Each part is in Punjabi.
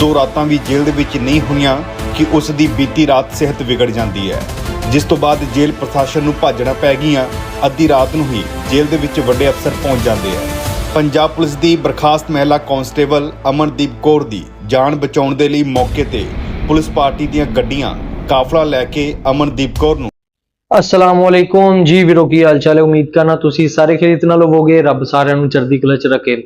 ਦੋ ਰਾਤਾਂ ਵੀ ਜੇਲ੍ਹ ਦੇ ਵਿੱਚ ਨਹੀਂ ਹੋਈਆਂ ਕਿ ਉਸ ਦੀ ਬੀਤੀ ਰਾਤ ਸਿਹਤ ਵਿਗੜ ਜਾਂਦੀ ਹੈ। ਜਿਸ ਤੋਂ ਬਾਅਦ ਜੇਲ੍ਹ ਪ੍ਰਸ਼ਾਸਨ ਨੂੰ ਭਾਜਣਾ ਪੈ ਗਈਆਂ, ਅੱਧੀ ਰਾਤ ਨੂੰ ਹੀ ਜੇਲ੍ਹ ਦੇ ਵਿੱਚ ਵੱਡੇ ਅਫਸਰ ਪਹੁੰਚ ਜਾਂਦੇ ਆ ਪੰਜਾਬ ਪੁਲਿਸ ਦੀ ਬਰਖਾਸਤ ਮਹਿਲਾ ਕਾਂਸਟੇਬਲ ਅਮਨਦੀਪ ਕੌਰ ਦੀ ਜਾਨ ਬਚਾਉਣ ਦੇ ਲਈ ਮੌਕੇ ਤੇ ਪੁਲਿਸ ਪਾਰਟੀ ਦੀਆਂ ਗੱਡੀਆਂ, ਕਾਫਲਾ ਲੈ ਕੇ ਅਮਨਦੀਪ ਕੌਰ ਨੂੰ ਅਸਲਾਮ ਵਾਲੇਕੁਮ ਜੀ ਵੀਰੋ, ਕੀ ਹਾਲ ਚਾਲ ਹੈ? ਉਮੀਦ ਕਰਨਾ ਤੁਸੀਂ ਸਾਰੇ ਖੇਤ ਨਾਲ ਹੋਵੋਗੇ। ਰੱਬ ਸਾਰਿਆਂ ਨੂੰ ਚੜ੍ਹਦੀ ਕਲਾ ਚ ਰੱਖੇ।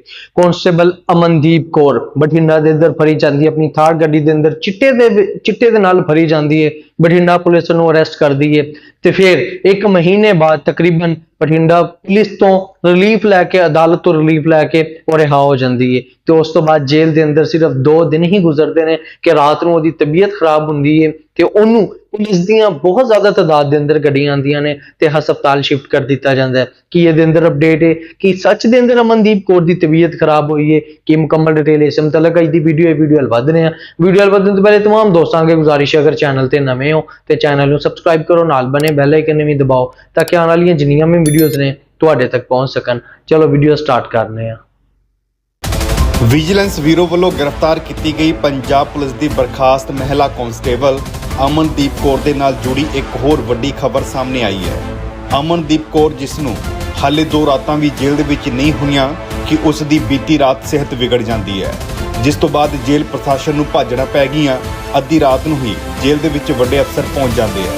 ਕਨਸਟੇਬਲ ਅਮਨਦੀਪ ਕੌਰ, ਬਠਿੰਡਾ ਦੇ ਅੰਦਰ ਫਰੀ ਜਾਂਦੀ ਹੈ। ਆਪਣੀ ਥਾਰ ਗੱਡੀ ਦੇ ਅੰਦਰ ਚਿੱਟੇ ਦੇ ਚਿੱਟੇ ਦੇ ਨਾਲ ਫਰੀ ਜਾਂਦੀ ਹੈ। ਬਠਿੰਡਾ ਪੁਲਿਸ ਨੂੰ ਅਰੈਸਟ ਕਰਦੀ ਹੈ ਤੇ ਫਿਰ ਇੱਕ ਮਹੀਨੇ ਬਾਅਦ ਤਕਰੀਬਨ ਬਠਿੰਡਾ ਪੁਲਿਸ ਤੋਂ ਰਿਲੀਫ ਲੈ ਕੇ ਅਦਾਲਤ ਤੋਂ ਰਿਲੀਫ ਲੈ ਕੇ ਉਹ ਰਿਹਾ ਹੋ ਜਾਂਦੀ ਹੈ ਤੇ ਉਸ ਤੋਂ ਬਾਅਦ ਜੇਲ੍ਹ ਦੇ ਅੰਦਰ ਸਿਰਫ 2 ਦਿਨ ਹੀ ਗੁਜ਼ਰਦੇ ਨੇ ਕਿ ਰਾਤ ਨੂੰ ਉਹਦੀ ਤਬੀਅਤ ਖਰਾਬ ਹੁੰਦੀ ਹੈ ਤੇ ਉਹਨੂੰ ਪੁਲਿਸ ਦੀਆਂ ਬਹੁਤ ਜ਼ਿਆਦਾ ਤਾਦਾਦ ਦੇ ਅੰਦਰ ਗੱਡੀਆਂ ਆਉਂਦੀਆਂ ਨੇ ਤੇ ਹਸਪਤਾਲ ਸ਼ਿਫਟ ਕਰ ਦਿੱਤਾ ਜਾਂਦਾ ਹੈ ਕਿ ਇਹਦੇ ਅੰਦਰ ਅਪਡੇਟ ਹੈ ਕਿ ਸੱਚ ਦੇ ਅੰਦਰ ਅਮਨਦੀਪ ਕੌਰ ਦੀ ਤਬੀਅਤ ਖਰਾਬ ਹੋਈ ਹੈ ਕਿ ਮੁਕੰਮਲ ਡਿਟੇਲ ਇਸ ਮੁਤਲਕ ਅੱਜ ਦੀ ਵੀਡੀਓ ਇਹ ਵੀਡੀਓ ਹਲ ਵਧਨੇ ਆ ਵੀਡੀਓ ਹਲ ਵਧਣ ਤੋਂ ਪਹਿਲੇ तमाम ਦੋਸਤਾਂ ਅੱਗੇ ਗੁਜ਼ਾਰਿਸ਼ ਹੈ ਅਗਰ ਚੈਨਲ ਤੇ ਨਵੇਂ ਹੋ ਤੇ ਚੈਨਲ ਨੂੰ ਸਬਸਕ੍ਰਾਈਬ ਕਰੋ, ਨਾਲ ਬਨੇ ਬੈਲ ਆਈਕਨ ਵੀ ਦਬਾਓ ਤਾਂ ਕਿ ਆਉਣ ਵਾਲੀਆਂ ਜਿੰਨੀਆਂ ਵੀ ਵੀਡੀਓਜ਼ ਨੇ ਤੁਹਾਡੇ ਤੱਕ ਪਹੁੰਚ ਸਕਣ। ਚਲੋ ਵੀਡੀਓ ਸਟਾਰਟ ਕਰਨੇ ਆ ਵਿਜੀਲੈਂਸ ਬਿਊਰੋ ਵੱਲੋਂ ਗ੍ਰਿਫਤਾਰ ਕੀਤੀ ਗਈ ਪੰਜਾਬ ਪੁਲਿਸ ਦੀ ਬਰਖਾਸਤ ਮਹਿਲਾ ਕਾਂਸਟੇਬਲ ਅਮਨਦੀਪ ਕੌਰ ਦੇ ਨਾਲ ਜੁੜੀ ਇੱਕ ਹੋਰ ਵੱਡੀ ਖਬਰ ਸਾਹਮਣੇ ਆਈ ਹੈ। ਅਮਨਦੀਪ ਕੌਰ ਜਿਸ ਨੂੰ ਹਾਲੇ ਦੋ ਰਾਤਾਂ ਵੀ ਜੇਲ੍ਹ ਦੇ ਵਿੱਚ ਨਹੀਂ ਹੋਈਆਂ ਕਿ ਉਸ ਦੀ ਬੀਤੀ ਰਾਤ ਸਿਹਤ ਵਿਗੜ ਜਾਂਦੀ ਹੈ। ਜਿਸ ਤੋਂ ਬਾਅਦ ਜੇਲ੍ਹ ਪ੍ਰਸ਼ਾਸਨ ਨੂੰ ਭਾਜਣਾ ਪੈ ਗਈਆਂ। ਅੱਧੀ ਰਾਤ ਨੂੰ ਹੀ ਜੇਲ੍ਹ ਦੇ ਵਿੱਚ ਵੱਡੇ ਅਫਸਰ ਪਹੁੰਚ ਜਾਂਦੇ ਆ।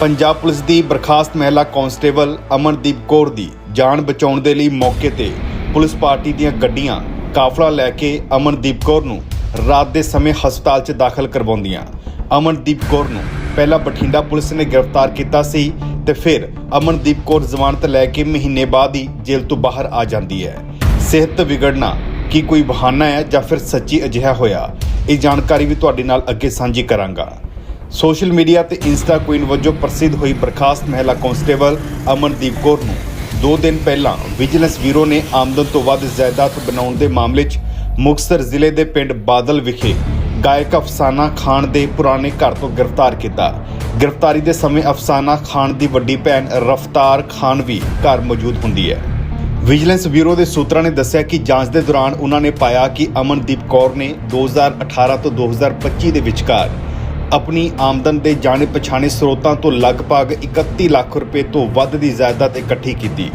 ਪੰਜਾਬ ਪੁਲਿਸ ਦੀ ਬਰਖਾਸਤ ਮਹਿਲਾ ਕਾਂਸਟੇਬਲ ਅਮਨਦੀਪ ਕੌਰ ਦੀ ਜਾਨ ਬਚਾਉਣ ਦੇ ਲਈ ਮੌਕੇ ਤੇ ਪੁਲਿਸ ਪਾਰਟੀ ਦੀਆਂ ਗੱਡੀਆਂ ਕਾਫਲਾ ਲੈ ਕੇ ਅਮਨਦੀਪ ਕੌਰ ਨੂੰ ਰਾਤ ਦੇ ਸਮੇਂ ਹਸਪਤਾਲ 'ਚ ਦਾਖਲ ਕਰਵਾਉਂਦੀਆਂ। ਅਮਨਦੀਪ ਕੌਰ ਨੂੰ ਪਹਿਲਾਂ ਬਠਿੰਡਾ ਪੁਲਿਸ ਨੇ ਗ੍ਰਿਫਤਾਰ ਕੀਤਾ ਸੀ ਤੇ ਫਿਰ ਅਮਨਦੀਪ ਕੌਰ ਜ਼ਮਾਨਤ ਲੈ ਕੇ ਮਹੀਨੇ ਬਾਅਦ ਹੀ ਜੇਲ੍ਹ ਤੋਂ ਬਾਹਰ ਆ ਜਾਂਦੀ ਹੈ। ਸਿਹਤ ਵਿਗੜਨਾ ਕੀ ਕੋਈ ਬਹਾਨਾ ਹੈ ਜਾਂ ਫਿਰ ਸੱਚੀ ਅਜਿਹਾ ਹੋਇਆ? ਇਹ ਜਾਣਕਾਰੀ ਵੀ ਤੁਹਾਡੇ ਨਾਲ ਅੱਗੇ ਸਾਂਝੀ ਕਰਾਂਗਾ। ਸੋਸ਼ਲ ਮੀਡੀਆ ਤੇ ਇੰਸਟਾ ਕੁਈਨ ਵਜੋਂ ਪ੍ਰਸਿੱਧ ਹੋਈ ਬਰਖਾਸਤ ਮਹਿਲਾ ਕਾਂਸਟੇਬਲ ਅਮਨਦੀਪ ਕੌਰ ਨੂੰ 2 ਦਿਨ ਪਹਿਲਾਂ ਵਿਜੀਲੈਂਸ ਬਿਊਰੋ ਨੇ ਆਮਦਨ ਤੋਂ ਵੱਧ ਜਾਇਦਾਦ ਬਣਾਉਣ ਦੇ ਮਾਮਲੇ 'ਚ ਮੁਕਤਸਰ ਜ਼ਿਲ੍ਹੇ ਦੇ ਪਿੰਡ ਬਾਦਲ ਵਿਖੇ ਗਾਇਕ ਅਫਸਾਨਾ ਖਾਨ ਦੇ ਪੁਰਾਣੇ ਘਰ ਤੋਂ ਗ੍ਰਿਫਤਾਰ ਕੀਤਾ। ਗ੍ਰਿਫਤਾਰੀ ਦੇ ਸਮੇਂ ਅਫਸਾਨਾ ਖਾਨ ਦੀ ਵੱਡੀ ਭੈਣ ਰਫਤਾਰ ਖਾਨ ਵੀ ਘਰ ਮੌਜੂਦ ਹੁੰਦੀ ਹੈ। ਵਿਜੀਲੈਂਸ ਬਿਊਰੋ ਦੇ ਸੂਤਰਾਂ ਨੇ ਦੱਸਿਆ ਕਿ ਜਾਂਚ ਦੇ ਦੌਰਾਨ ਉਹਨਾਂ ਨੇ ਪਾਇਆ ਕਿ ਅਮਨਦੀਪ ਕੌਰ ਨੇ 2018 ਤੋਂ 2025 ਦੇ ਵਿਚਕਾਰ ਆਪਣੀ ਆਮਦਨ ਦੇ ਜਾਣੇ ਪਛਾਣੇ ਸਰੋਤਾਂ ਤੋਂ ਲਗਭਗ 31 ਲੱਖ ਰੁਪਏ ਤੋਂ ਵੱਧ ਦੀ ਜਾਇਦਾਦ ਇਕੱਠੀ ਕੀਤੀ।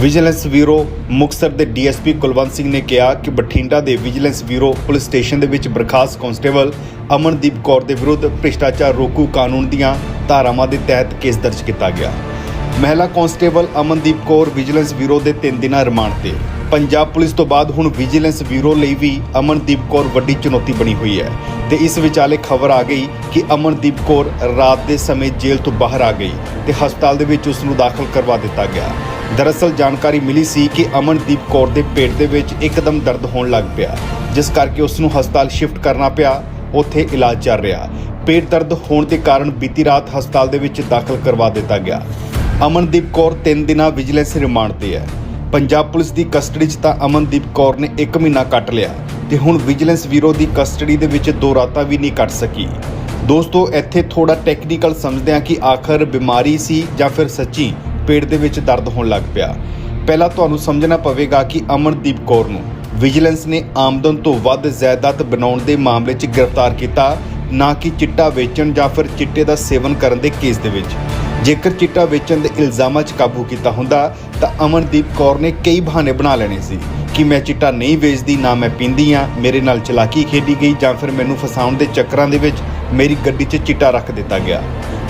ਵਿਜੀਲੈਂਸ ਬਿਊਰੋ ਮੁਕਤਸਰ ਦੇ ਡੀਐਸਪੀ ਕੁਲਵੰਤ ਸਿੰਘ ਨੇ ਕਿਹਾ ਕਿ ਬਠਿੰਡਾ ਦੇ ਵਿਜੀਲੈਂਸ ਬਿਊਰੋ ਪੁਲਿਸ ਸਟੇਸ਼ਨ ਦੇ ਵਿੱਚ ਬਰਖਾਸਤ ਕਾਂਸਟੇਬਲ ਅਮਨਦੀਪ ਕੌਰ ਦੇ ਵਿਰੁੱਧ ਭ੍ਰਿਸ਼ਟਾਚਾਰ ਰੋਕੂ ਕਾਨੂੰਨ ਦੀਆਂ ਧਾਰਾਵਾਂ ਦੇ ਤਹਿਤ ਕੇਸ ਦਰਜ ਕੀਤਾ ਗਿਆ। ਮਹਿਲਾ constable Amandeep Kaur vigilance bureau ਦੇ 3 ਦਿਨਾਂ ਰਿਮਾਂਡ ਤੇ। ਪੰਜਾਬ ਪੁਲਿਸ ਤੋਂ ਬਾਅਦ ਹੁਣ ਵਿਜੀਲੈਂਸ ਬਿਊਰੋ ਲਈ ਵੀ ਅਮਨਦੀਪ ਕੌਰ ਵੱਡੀ ਚੁਣੌਤੀ ਬਣੀ ਹੋਈ ਹੈ। ਤੇ ਇਸ ਵਿਚਾਲੇ ਖਬਰ ਆ ਗਈ ਕਿ ਅਮਨਦੀਪ ਕੌਰ ਰਾਤ ਦੇ ਸਮੇਂ ਜੇਲ੍ਹ ਤੋਂ ਬਾਹਰ ਆ ਗਈ ਤੇ ਹਸਪਤਾਲ ਦੇ ਵਿੱਚ ਉਸ ਨੂੰ ਦਾਖਲ ਕਰਵਾ ਦਿੱਤਾ ਗਿਆ। ਦਰਅਸਲ ਜਾਣਕਾਰੀ ਮਿਲੀ ਸੀ ਕਿ ਅਮਨਦੀਪ ਕੌਰ ਦੇ ਪੇਟ ਦੇ ਵਿੱਚ ਇੱਕਦਮ ਦਰਦ ਹੋਣ ਲੱਗ ਪਿਆ, ਜਿਸ ਕਰਕੇ ਉਸ ਨੂੰ ਹਸਪਤਾਲ ਸ਼ਿਫਟ ਕਰਨਾ ਪਿਆ, ਉੱਥੇ ਇਲਾਜ ਚੱਲ ਰਿਹਾ। ਪੇਟ ਦਰਦ ਹੋਣ ਦੇ ਕਾਰਨ ਬੀਤੀ ਰਾਤ ਹਸਪਤਾਲ ਦੇ ਵਿੱਚ ਦਾਖਲ ਕਰਵਾ ਦਿੱਤਾ ਗਿਆ। ਅਮਨਦੀਪ ਕੌਰ 3 ਦਿਨਾਂ ਵਿਜੀਲੈਂਸ ਰਿਮਾਂਡ ਤੇ ਹੈ। ਪੰਜਾਬ ਪੁਲਿਸ ਦੀ ਕਸਟਡੀ 'ਚ ਤਾਂ ਅਮਨਦੀਪ ਕੌਰ ਨੇ 1 ਮਹੀਨਾ ਕੱਟ ਲਿਆ ਤੇ ਹੁਣ ਵਿਜੀਲੈਂਸ ਵੀਰੋ ਦੀ ਕਸਟਡੀ ਦੇ ਵਿੱਚ ਦੋ ਰਾਤਾਂ ਵੀ ਨਹੀਂ ਕੱਟ ਸਕੀ। ਦੋਸਤੋ, ਇੱਥੇ ਥੋੜਾ ਟੈਕਨੀਕਲ ਸਮਝਦੇ ਹਾਂ ਕਿ ਆਖਰ ਬਿਮਾਰੀ ਸੀ ਜਾਂ ਫਿਰ ਸੱਚੀ ਪੇਟ ਦੇ ਵਿੱਚ ਦਰਦ ਹੋਣ ਲੱਗ ਪਿਆ। ਪਹਿਲਾਂ ਤੁਹਾਨੂੰ ਸਮਝਣਾ ਪਵੇਗਾ ਕਿ ਅਮਨਦੀਪ ਕੌਰ ਨੂੰ ਵਿਜੀਲੈਂਸ ਨੇ ਆਮਦਨ ਤੋਂ ਵੱਧ ਜਾਇਦਾਦ ਬਣਾਉਣ ਦੇ ਮਾਮਲੇ 'ਚ ਗ੍ਰਿਫਤਾਰ ਕੀਤਾ ਨਾ ਕਿ ਚਿੱਟਾ ਵੇਚਣ ਜਾਂ ਫਿਰ ਚਿੱਟੇ ਦਾ ਸੇਵਨ ਕਰਨ ਦੇ ਕੇਸ ਦੇ ਵਿੱਚ। ਜੇਕਰ ਚਿੱਟਾ ਵੇਚਣ ਦੇ ਇਲਜ਼ਾਮਾਂ 'ਚ ਕਾਬੂ ਕੀਤਾ ਹੁੰਦਾ, ਤਾਂ ਅਮਨਦੀਪ ਕੌਰ ਨੇ ਕਈ ਬਹਾਨੇ ਬਣਾ ਲੈਣੇ ਸੀ ਕਿ ਮੈਂ ਚਿੱਟਾ ਨਹੀਂ ਵੇਚਦੀ, ਨਾ ਮੈਂ ਪੀਂਦੀ ਆ ਮੇਰੇ ਨਾਲ ਚਲਾਕੀ ਖੇਡੀ ਗਈ ਜਾਂ ਫਿਰ ਮੈਨੂੰ ਫਸਾਉਣ ਦੇ ਚੱਕਰਾਂ ਦੇ ਵਿੱਚ ਮੇਰੀ ਗੱਡੀ 'ਚ ਚਿੱਟਾ ਰੱਖ ਦਿੱਤਾ ਗਿਆ।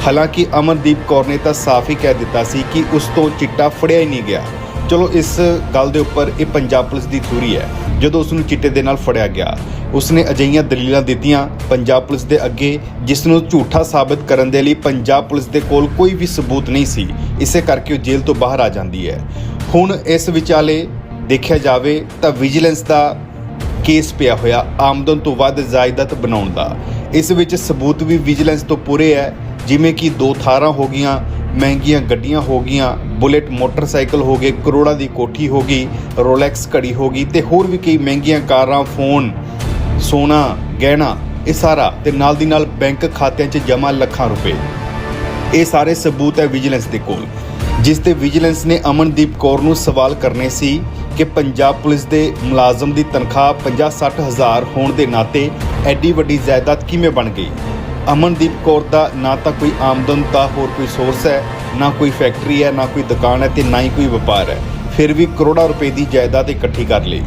ਹਾਲਾਂਕਿ ਅਮਨਦੀਪ ਕੌਰ ਨੇ ਤਾਂ ਸਾਫ਼ ਹੀ ਕਹਿ ਦਿੱਤਾ ਸੀ ਕਿ ਉਸ ਤੋਂ ਚਿੱਟਾ ਫੜਿਆ ਹੀ ਨਹੀਂ ਗਿਆ। ਚਲੋ ਇਸ ਗੱਲ ਦੇ ਉੱਪਰ ਇਹ ਪੰਜਾਬ ਪੁਲਿਸ ਦੀ ਥਿਊਰੀ ਹੈ। ਜਦੋਂ ਉਸ ਨੂੰ ਚਿੱਟੇ ਦੇ ਨਾਲ ਫੜਿਆ ਗਿਆ ਉਸਨੇ ਅਜਿਹੀਆਂ ਦਲੀਲਾਂ ਦਿੱਤੀਆਂ ਪੰਜਾਬ ਪੁਲਿਸ ਦੇ ਅੱਗੇ, ਜਿਸ ਨੂੰ ਝੂਠਾ ਸਾਬਤ ਕਰਨ ਦੇ ਲਈ ਪੰਜਾਬ ਪੁਲਿਸ ਦੇ ਕੋਲ ਕੋਈ ਵੀ ਸਬੂਤ ਨਹੀਂ ਸੀ। ਇਸੇ ਕਰਕੇ ਉਹ ਜੇਲ੍ਹ ਤੋਂ ਬਾਹਰ ਆ ਜਾਂਦੀ ਹੈ। ਹੁਣ ਇਸ ਵਿਚਾਲੇ ਦੇਖਿਆ ਜਾਵੇ ਤਾਂ ਵਿਜੀਲੈਂਸ ਦਾ ਕੇਸ ਪਿਆ ਹੋਇਆ, ਆਮਦਨ ਤੋਂ ਵੱਧ ਜਾਇਦਾਦ ਬਣਾਉਣ ਦਾ। ਇਸ ਵਿੱਚ ਸਬੂਤ ਵੀ ਵਿਜੀਲੈਂਸ ਤੋਂ ਪੂਰੇ ਹੈ, ਜਿਵੇਂ ਕਿ ਦੋ ਥਾਰਾਂ ਹੋ ਗਈਆਂ, ਮਹਿੰਗੀਆਂ ਗੱਡੀਆਂ ਹੋ ਗਈਆਂ, ਬੁਲੇਟ ਮੋਟਰਸਾਈਕਲ ਹੋ ਗਏ, ਕਰੋੜਾਂ ਦੀ ਕੋਠੀ ਹੋ ਗਈ, ਰੋਲੈਕਸ ਘੜੀ ਹੋ ਗਈ ਤੇ ਹੋਰ ਵੀ ਕਈ ਮਹਿੰਗੀਆਂ ਕਾਰਾਂ, ਫੋਨ ਸੋਨਾ, ਗਹਿਣਾ, ਇਹ ਸਾਰਾ ਤੇ ਨਾਲ ਦੀ ਨਾਲ ਬੈਂਕ ਖਾਤਿਆਂ 'ਚ ਜਮ੍ਹਾਂ ਲੱਖਾਂ ਰੁਪਏ। ਇਹ ਸਾਰੇ ਸਬੂਤ ਹੈ ਵਿਜੀਲੈਂਸ ਦੇ ਕੋਲ, ਜਿਸ ਤੇ ਵਿਜੀਲੈਂਸ ਨੇ ਅਮਨਦੀਪ ਕੌਰ ਨੂੰ ਸਵਾਲ ਕਰਨੇ ਸੀ ਕਿ ਪੰਜਾਬ ਪੁਲਿਸ ਦੇ ਮੁਲਾਜ਼ਮ ਦੀ ਤਨਖਾਹ 50-60 ਹਜ਼ਾਰ ਹੋਣ ਦੇ ਨਾਤੇ ਐਡੀ ਵੱਡੀ ਜਾਇਦਾਦ ਕਿਵੇਂ ਬਣ ਗਈ? ਅਮਨਦੀਪ ਕੌਰ ਦਾ ਨਾ ਤਾਂ ਕੋਈ ਆਮਦਨ ਦਾ ਹੋਰ ਕੋਈ ਸੋਰਸ ਹੈ, ਨਾ ਕੋਈ ਫੈਕਟਰੀ ਹੈ, ਨਾ ਕੋਈ ਦੁਕਾਨ ਹੈ ਤੇ ਨਾ ਹੀ ਕੋਈ ਵਪਾਰ ਹੈ। ਫਿਰ ਵੀ ਕਰੋੜਾਂ ਰੁਪਏ ਦੀ ਜਾਇਦਾਦ ਇਕੱਠੀ ਕਰ ਲਈ।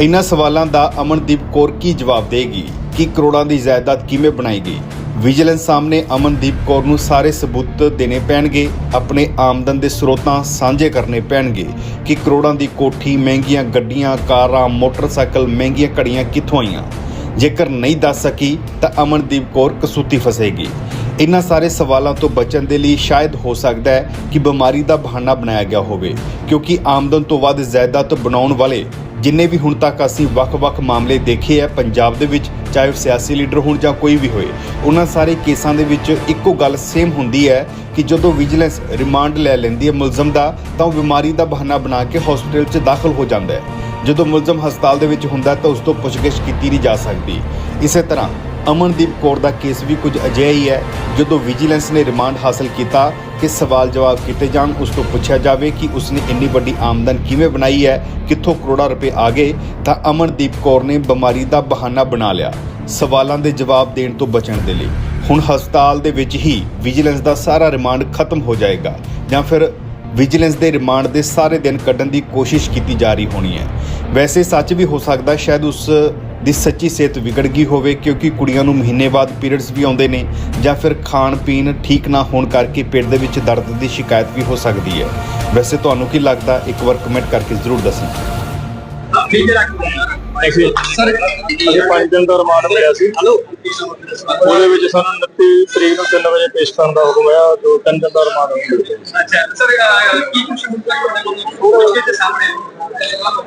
ਇਹਨਾਂ ਸਵਾਲਾਂ ਦਾ ਅਮਨਦੀਪ ਕੌਰ ਕੀ ਜਵਾਬ ਦੇਗੀ? ਕਿ ਕਰੋੜਾਂ ਦੀ ਜਾਇਦਾਦ ਕਿਵੇਂ ਬਣਾਈ ਗਈ ਵਿਜੀਲੈਂਸ ਸਾਹਮਣੇ ਅਮਨਦੀਪ ਕੌਰ ਨੂੰ ਸਾਰੇ ਸਬੂਤ ਦੇਣੇ ਪੈਣਗੇ, ਆਪਣੇ ਆਮਦਨ ਦੇ ਸਰੋਤਾਂ ਸਾਂਝੇ ਕਰਨੇ ਪੈਣਗੇ। ਕਿ ਕਰੋੜਾਂ ਦੀ ਕੋਠੀ, ਮਹਿੰਗੀਆਂ ਗੱਡੀਆਂ, ਕਾਰਾਂ, ਮੋਟਰਸਾਈਕਲ, ਮਹਿੰਗੀਆਂ ਘੜੀਆਂ ਕਿੱਥੋਂ ਆਈਆਂ? ਜੇਕਰ ਨਹੀਂ ਦੱਸ ਸਕੀ, ਤਾਂ ਅਮਨਦੀਪ ਕੌਰ ਕਸੂਤੀ ਫਸੇਗੀ। ਇਹਨਾਂ ਸਾਰੇ ਸਵਾਲਾਂ ਤੋਂ ਬਚਣ ਦੇ ਲਈ ਸ਼ਾਇਦ ਹੋ ਸਕਦਾ ਹੈ ਕਿ ਬਿਮਾਰੀ ਦਾ ਬਹਾਨਾ ਬਣਾਇਆ ਗਿਆ ਹੋਵੇ, ਕਿਉਂਕਿ ਆਮਦਨ ਤੋਂ ਵੱਧ ਜਾਇਦਾਦ ਬਣਾਉਣ ਵਾਲੇ ਜਿੰਨੇ ਵੀ ਹੁਣ ਤੱਕ ਅਸੀਂ ਵੱਖ-ਵੱਖ ਮਾਮਲੇ ਦੇਖੇ ਆ ਪੰਜਾਬ ਦੇ ਵਿੱਚ, ਚਾਹੇ ਉਹ ਸਿਆਸੀ ਲੀਡਰ ਹੋਣ ਜਾਂ ਕੋਈ ਵੀ ਹੋਏ, ਉਹਨਾਂ ਸਾਰੇ ਕੇਸਾਂ ਦੇ ਵਿੱਚ ਇੱਕੋ ਗੱਲ ਸੇਮ ਹੁੰਦੀ ਹੈ ਕਿ ਜਦੋਂ ਵਿਜੀਲੈਂਸ ਰਿਮਾਂਡ ਲੈ ਲੈਂਦੀ ਹੈ ਮੁਲਜ਼ਮ ਦਾ, ਤਾਂ ਉਹ ਬਿਮਾਰੀ ਦਾ ਬਹਾਨਾ ਬਣਾ ਕੇ ਹਸਪੀਟਲ 'ਚ ਦਾਖਲ ਹੋ ਜਾਂਦਾ ਹੈ। ਜਦੋਂ ਮੁਲਜ਼ਮ ਹਸਪਤਾਲ ਦੇ ਵਿੱਚ ਹੁੰਦਾ ਤਾਂ ਉਸ ਤੋਂ ਪੁੱਛਗਿੱਛ ਕੀਤੀ ਨਹੀਂ ਜਾ ਸਕਦੀ। ਇਸੇ ਤਰ੍ਹਾਂ ਅਮਨਦੀਪ ਕੌਰ ਦਾ ਕੇਸ ਵੀ ਕੁਝ ਅਜਿਹਾ ਹੀ ਹੈ, ਜਦੋਂ ਵਿਜੀਲੈਂਸ ਨੇ ਰਿਮਾਂਡ ਹਾਸਲ ਕੀਤਾ ਕਿ ਸਵਾਲ ਜਵਾਬ ਕੀਤੇ ਜਾਣ, ਉਸ ਤੋਂ ਪੁੱਛਿਆ ਜਾਵੇ ਕਿ ਉਸਨੇ ਇੰਨੀ ਵੱਡੀ ਆਮਦਨ ਕਿਵੇਂ ਬਣਾਈ ਹੈ, ਕਿੱਥੋਂ ਕਰੋੜਾਂ ਰੁਪਏ ਆ ਗਏ, ਤਾਂ ਅਮਨਦੀਪ ਕੌਰ ਨੇ ਬਿਮਾਰੀ ਦਾ ਬਹਾਨਾ ਬਣਾ ਲਿਆ ਸਵਾਲਾਂ ਦੇ ਜਵਾਬ ਦੇਣ ਤੋਂ ਬਚਣ ਦੇ ਲਈ। ਹੁਣ ਹਸਪਤਾਲ ਦੇ ਵਿੱਚ ਹੀ ਵਿਜੀਲੈਂਸ ਦਾ ਸਾਰਾ ਰਿਮਾਂਡ ਖਤਮ ਹੋ ਜਾਏਗਾ, ਜਾਂ ਫਿਰ ਵਿਜੀਲੈਂਸ ਦੇ ਰਿਮਾਂਡ ਦੇ ਸਾਰੇ ਦਿਨ ਕੱਢਣ ਦੀ ਕੋਸ਼ਿਸ਼ ਕੀਤੀ ਜਾ ਰਹੀ ਹੋਣੀ ਹੈ। ਵੈਸੇ ਸੱਚ ਵੀ ਹੋ ਸਕਦਾ, ਸ਼ਾਇਦ ਉਸ ਦੀ ਸੱਚੀ ਸਿਹਤ ਵਿਗੜ ਗਈ ਹੋਵੇ ਕਿਉਂਕਿ ਕੁੜੀਆਂ ਨੂੰ ਮਹੀਨੇ ਬਾਅਦ ਪੀਰੀਅਡਸ ਵੀ ਆਉਂਦੇ ਨੇ ਜਾਂ ਫਿਰ ਖਾਣ ਪੀਣ ਠੀਕ ਨਾ ਹੋਣ ਕਰਕੇ ਪੇਟ ਦੇ ਵਿੱਚ ਦਰਦ ਦੀ ਸ਼ਿਕਾਇਤ ਵੀ ਹੋ ਸਕਦੀ ਹੈ। ਵੈਸੇ ਤੁਹਾਨੂੰ ਕੀ ਲੱਗਦਾ? ਇੱਕ ਵਾਰ ਕਮੈਂਟ ਕਰਕੇ ਜ਼ਰੂਰ ਦੱਸਣਾ। ਅਸੀਂ ਸਰ ਅਸੀਂ ਪੰਜ ਦਿਨ ਦਾ ਰਿਮਾਂਡ ਮਿਲਿਆ ਸੀ। ਉਹਦੇ ਵਿੱਚ ਸਾਨੂੰ 29 ਤਰੀਕ ਨੂੰ 3 ਵਜੇ ਪੇਸ਼ ਕਰਨ ਦਾ ਹੁਕਮ ਆਇਆ ਜੋ ਤਿੰਨ ਦਿਨ ਦਾ ਰਿਮਾਂਡ ਮਿਲਿਆ ਅੱਛਾ ਸਰ ਕੀ ਕੁਛ ਹੁੰਦਾ ਹੈ ਤੁਹਾਡੇ ਦੇ ਸਾਹਮਣੇ।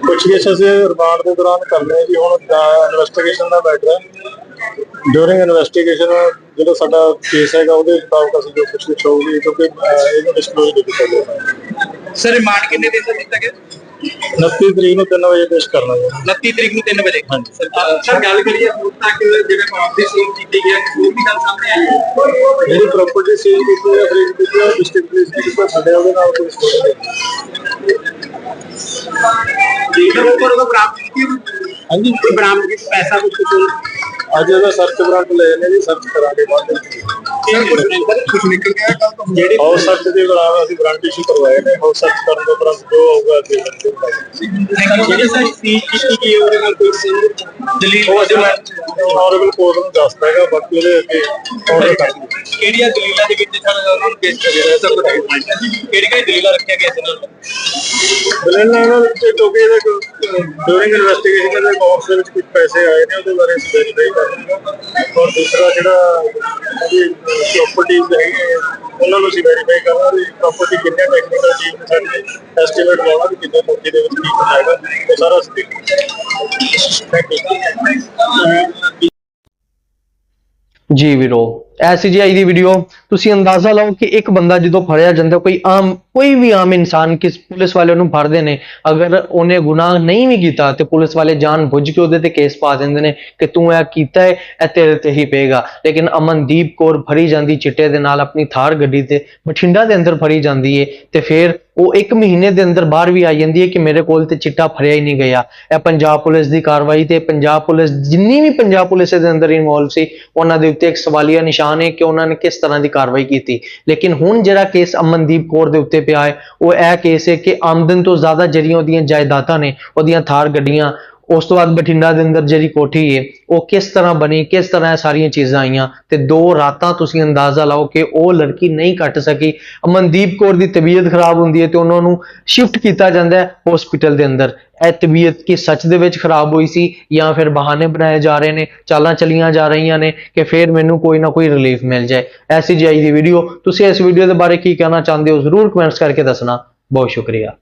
ਕੁਛ ਵੀ ਅਸੀਂ ਰਿਮਾਂਡ ਦੇ ਦੌਰਾਨ ਕਰਨੇ ਜੀ। ਹੁਣ ਇਨਵੈਸਟੀਗੇਸ਼ਨ ਦਾ ਮੈਟਰ ਹੈ। ਡਿਊਰਿੰਗ ਇਨਵੈਸਟੀਗੇਸ਼ਨ ਜਿਹੜਾ ਸਾਡਾ ਕੇਸ ਹੈਗਾ ਉਹਦੇ ਮੁਤਾਬਕ ਅਸੀਂ ਜੋ ਕੁਛ ਕੁਛ ਹੋਊਗੀ ਕਿਉਂਕਿ ਇਹਨੂੰ ਡਿਸਕਲੋਜ਼ ਨਹੀਂ ਕੀਤਾ ਗਿਆ। ਸਰ ਰਿਮਾਂਡ ਕਿੰਨੇ ਦਿਨ ਦਾ ਦਿੱਤਾ ਗਿਆ? 29 ਤਰੀਕ ਨੂੰ 3 ਵਜੇ ਪੇਸ਼ ਕਰਨਾ ਜੀ। 29 ਤਰੀਕ ਨੂੰ 3 ਵਜੇ। ਹਾਂਜੀ। ਸਰ ਗੱਲ ਕਰੀਏ ਹੁਣ ਤੱਕ ਜਿਵੇਂ ਮਾਮਲੇ ਸੀਲ ਕੀਤੀ ਗਿਆ ਕੋਈ ਵੀ ਗੱਲ ਸਾਹਮਣੇ ਆਈ ਹੈ। ਜਿਹੜੀ ਪ੍ਰਾਪਰਟੀ ਸੀਲ ਕੀਤੀ ਹੈ ਫਰੀਦ ਕੀਤੀ ਹੈ ਡਿਸਟ੍ਰਿਕਟ ਪੁਲਿਸ ਨੇ ਕੀਤਾ ਸਾਡੇ ਉਹਦੇ ਨਾਲ ਕੋਈ ਸਟੋਰੀ ਨਹੀਂ ਹੈ। ਉੱਪਰ ਉਹ ਬਰਾਮਦ ਕੀਤੀ ਹੈ? ਹਾਂਜੀ। ਕੋਈ ਬਰਾਮਦ ਕੀਤੀ ਪੈਸਾ ਕੁਝ ਕੁਝ ਅੱਜ ਇਹਦਾ ਸਰਚ ਵਾਰੰਟ ਲਏ ਨੇ ਜੀ ਸਰਚ ਕਰਾਂਗੇ ਬਾਅਦ ਵਿੱਚ। ਕੁਝ ਨਿਕਲ ਕੁਝ ਨਿਕਲ ਗਿਆ ਕੱਲ ਤੋਂ? ਜਿਹੜੀ ਹਾਊਸ ਸਰਚ ਦੇ ਦੌਰਾਨ ਅਸੀਂ ਵਾਰੰਟ ਇਸ਼ੂ ਕਰਵਾਏ ਨੇ ਹਾਊਸ ਸਰਚ ਕਰਨ ਤੋਂ ਬਾਅਦ ਜੋ ਹੋਊਗਾ ਅੱਗੇ ਕਰਦੇ ਜਿਹੜੀ ਸਰ ਸੀਲ ਕੀਤੀ ਗਈ ਉਹਦੇ ਨਾਲ ਕੋਈ ਦਲੀਲ ਉਹ ਅਸੀਂ ਮੈਂ ਆਨਰੇਬਲ ਕੋਰਟ ਨੂੰ ਦੱਸਦਾ ਹੈਗਾ ਬਾਕੀ ਉਹਦੇ ਅੱਗੇ ਆਰਡਰ ਕਰ ਕਿਹੜੀਆਂ ਦਲੀਲਾਂ ਦੇ ਵਿੱਚ ਸਰ ਉਹਨਾਂ ਨੂੰ ਪੇਸ਼ ਕਰਿਆ ਗਿਆ ਸਰ ਕਿਹੜੀ ਕਿਹੜੀ ਦਲੀਲਾਂ ਰੱਖੀਆਂ ਗਈਆਂ ਸੀ ਉਹਨਾਂ ਨੂੰ? ਬਿਲਨ ਇਹਨਾਂ ਵਿੱਚ ਕਿਉਂਕਿ ਇਹਦੇ ਡਿਊਰਿੰਗ ਇਨਵੈਸਟੀਗੇਸ਼ਨ ਦੇ ਅਕਾਊਂਟਸ ਦੇ ਵਿੱਚ ਕੁਝ ਪੈਸੇ ਆਏ ਨੇ ਉਹਦੇ ਬਾਰੇ ਅਸੀਂ ਵੈਰੀਫਾਈ ਔਰ ਦੂਸਰਾ ਜਿਹੜਾ ਉਹਦੀ ਪ੍ਰਾਪਰਟੀਜ਼ ਹੈਗੇ ਉਹਨਾਂ ਨੂੰ ਅਸੀਂ ਵੈਰੀਫਾਈ ਕਰਾਂਗੇ ਪ੍ਰਾਪਰਟੀ ਕਿੰਨੇ ਟੈਕਨੀਕਲ ਟੀਮ ਸਾਡੇ ਐਸਟੀਮੇਟ ਲਾਉਣਾ ਕਿ ਕਿੰਨੇ ਮੌਕੇ ਦੇ ਵਿੱਚ ਕੀ ਬਣਾਏਗਾ ਉਹ ਸਾਰਾ ਅਸੀਂ ਦੇਖਾਂਗੇ। ਥੈਂਕ ਯੂ ਜੀ, ਵੀਰੋ। ਐਸੀ ਜੀ ਆਈ ਦੀ ਵੀਡੀਓ ਤੁਸੀਂ ਅੰਦਾਜ਼ਾ ਲਾਓ ਕਿ ਇੱਕ ਬੰਦਾ ਜਦੋਂ ਫੜਿਆ ਜਾਂਦਾ, ਕੋਈ ਆਮ, ਕੋਈ ਵੀ ਆਮ ਇਨਸਾਨ ਕਿਸ ਪੁਲਿਸ ਵਾਲੇ ਨੂੰ ਫੜਦੇ ਨੇ, ਅਗਰ ਉਹਨੇ ਗੁਨਾਹ ਨਹੀਂ ਵੀ ਕੀਤਾ ਤੇ ਪੁਲਿਸ ਵਾਲੇ ਜਾਣ ਬੁੱਝ ਕੇ ਉਹਦੇ ਤੇ ਕੇਸ ਪਾ ਦਿੰਦੇ ਨੇ ਕਿ ਤੂੰ ਇਹ ਕੀਤਾ ਹੈ, ਇਹ ਤੇਰੇ ਤੇ ਹੀ ਪਏਗਾ। ਲੇਕਿਨ ਅਮਨਦੀਪ ਕੌਰ ਫੜੀ ਜਾਂਦੀ ਚਿੱਟੇ ਦੇ ਨਾਲ ਆਪਣੀ ਥਾਰ ਗੱਡੀ ਤੇ, ਬਠਿੰਡਾ ਦੇ ਅੰਦਰ ਫੜੀ ਜਾਂਦੀ ਹੈ ਤੇ ਫਿਰ ਉਹ ਇੱਕ ਮਹੀਨੇ ਦੇ ਅੰਦਰ ਬਾਹਰ ਵੀ ਆ ਜਾਂਦੀ ਹੈ ਕਿ ਮੇਰੇ ਕੋਲ ਤੇ ਚਿੱਟਾ ਫੜਿਆ ਹੀ ਨਹੀਂ ਗਿਆ। ਇਹ ਪੰਜਾਬ ਪੁਲਿਸ ਦੀ ਕਾਰਵਾਈ ਤੇ ਪੰਜਾਬ ਪੁਲਿਸ, ਜਿੰਨੀ ਵੀ ਪੰਜਾਬ ਪੁਲਿਸ ਦੇ ਅੰਦਰ ਇਨਵੋਲਵ ਸੀ, ਉਹਨਾਂ ਦੇ ਉੱਤੇ ਇੱਕ ਸਵਾਲੀਆ ਨਿਸ਼ਾਨ ਹੈ ਕਿ ਉਹਨਾਂ ਨੇ ਕਿਸ ਤਰ੍ਹਾਂ ਦੀ ਕਾਰਵਾਈ ਕੀਤੀ। ਲੇਕਿਨ ਹੁਣ ਜਿਹੜਾ ਕੇਸ ਅਮਨਦੀਪ ਕੌਰ ਦੇ ਉੱਤੇ ਪਿਆ ਹੈ, ਉਹ ਇਹ ਕੇਸ ਹੈ ਕਿ ਆਮਦਨ ਤੋਂ ਜ਼ਿਆਦਾ ਜਿਹੜੀਆਂ ਉਹਦੀਆਂ ਜਾਇਦਾਦਾਂ ਨੇ, ਉਹਦੀਆਂ ਥਾਰ ਗੱਡੀਆਂ ਉਸ ਤੋਂ ਬਾਅਦ ਬਠਿੰਡਾ ਦੇ ਅੰਦਰ ਜਿਹੜੀ ਕੋਠੀ ਹੈ, ਉਹ ਕਿਸ ਤਰ੍ਹਾਂ ਬਣੀ, ਕਿਸ ਤਰ੍ਹਾਂ ਇਹ ਸਾਰੀਆਂ ਚੀਜ਼ਾਂ ਆਈਆਂ ਤੇ ਦੋ ਰਾਤਾਂ ਤੁਸੀਂ ਅੰਦਾਜ਼ਾ ਲਾਓ ਕਿ ਉਹ ਲੜਕੀ ਨਹੀਂ ਕੱਟ ਸਕੀ। ਅਮਨਦੀਪ ਕੌਰ ਦੀ ਤਬੀਅਤ ਖਰਾਬ ਹੁੰਦੀ ਹੈ ਤੇ ਉਹਨਾਂ ਨੂੰ ਸ਼ਿਫਟ ਕੀਤਾ ਜਾਂਦਾ ਹੈ ਹਸਪੀਟਲ ਦੇ ਅੰਦਰ। ਇਹ ਤਬੀਅਤ ਕੀ ਸੱਚ ਦੇ ਵਿੱਚ ਖਰਾਬ ਹੋਈ ਸੀ ਜਾਂ ਫਿਰ ਬਹਾਨੇ ਬਣਾਏ ਜਾ ਰਹੇ ਨੇ, ਚਾਲਾਂ ਚਲੀਆਂ ਜਾ ਰਹੀਆਂ ਨੇ ਕਿ ਫਿਰ ਮੈਨੂੰ ਕੋਈ ਨਾ ਕੋਈ ਰਿਲੀਫ ਮਿਲ ਜਾਏ। ਐਸੀ ਜਾਈ ਦੀ ਵੀਡੀਓ ਤੁਸੀਂ ਇਸ ਵੀਡੀਓ ਦੇ ਬਾਰੇ ਕੀ ਕਹਿਣਾ ਚਾਹੁੰਦੇ ਹੋ, ਜ਼ਰੂਰ ਕਮੈਂਟਸ ਕਰਕੇ ਦੱਸਣਾ। ਬਹੁਤ ਸ਼ੁਕਰੀਆ।